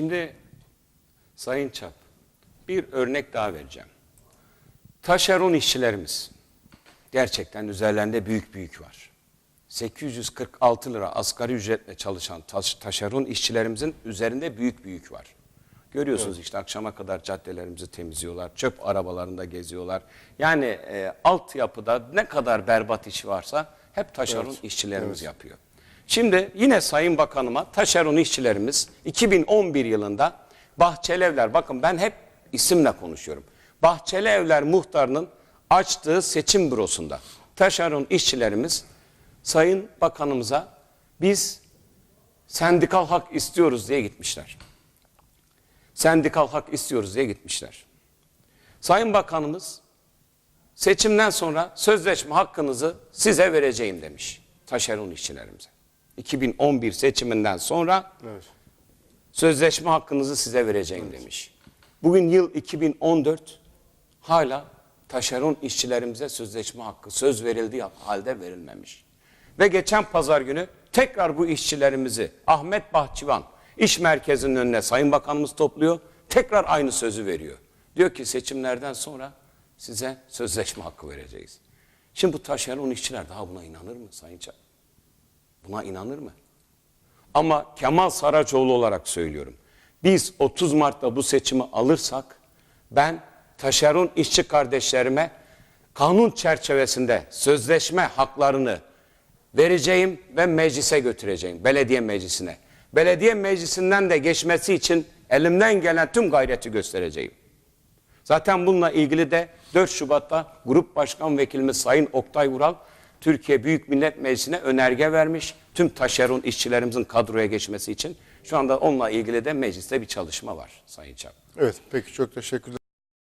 Şimdi Sayın Çap bir örnek daha vereceğim. Taşeron işçilerimiz gerçekten üzerlerinde büyük büyük var. 846 lira asgari ücretle çalışan taş, taşeron işçilerimizin üzerinde büyük büyük var. Görüyorsunuz işte akşama kadar caddelerimizi temizliyorlar, çöp arabalarında geziyorlar. Yani e, altyapıda ne kadar berbat iş varsa hep taşeron işçilerimiz yapıyor. Şimdi yine Sayın Bakanıma taşeron işçilerimiz 2011 yılında Bahçeli Evler, bakın ben hep isimle konuşuyorum. Bahçeli Evler muhtarının açtığı seçim bürosunda taşeron işçilerimiz Sayın Bakanımıza biz sendikal hak istiyoruz diye gitmişler. Sendikal hak istiyoruz diye gitmişler. Sayın Bakanımız seçimden sonra sözleşme hakkınızı size vereceğim demiş taşeron işçilerimize. 2011 seçiminden sonra Evet. sözleşme hakkınızı size vereceğim demiş. Bugün yıl 2014 hala taşeron işçilerimize sözleşme hakkı söz verildiği halde verilmemiş. Ve geçen pazar günü tekrar bu işçilerimizi Ahmet Bahçıvan iş merkezinin önüne Sayın Bakanımız topluyor. Tekrar aynı sözü veriyor. Diyor ki seçimlerden sonra size sözleşme hakkı vereceğiz. Şimdi bu taşeron işçiler daha buna inanır mı Sayın Çak? Buna inanır mı? Ama Kemal Saracoğlu olarak söylüyorum. Biz 30 Mart'ta bu seçimi alırsak ben taşeron işçi kardeşlerime kanun çerçevesinde sözleşme haklarını vereceğim ve meclise götüreceğim. Belediye meclisine. Belediye meclisinden de geçmesi için elimden gelen tüm gayreti göstereceğim. Zaten bununla ilgili de 4 Şubat'ta Grup Başkan Vekilimiz Sayın Oktay Vural Türkiye Büyük Millet Meclisi'ne önerge vermiş. Tüm taşeron işçilerimizin kadroya geçmesi için. Şu anda onunla ilgili de mecliste bir çalışma var Sayın Çap. Evet peki çok teşekkürler.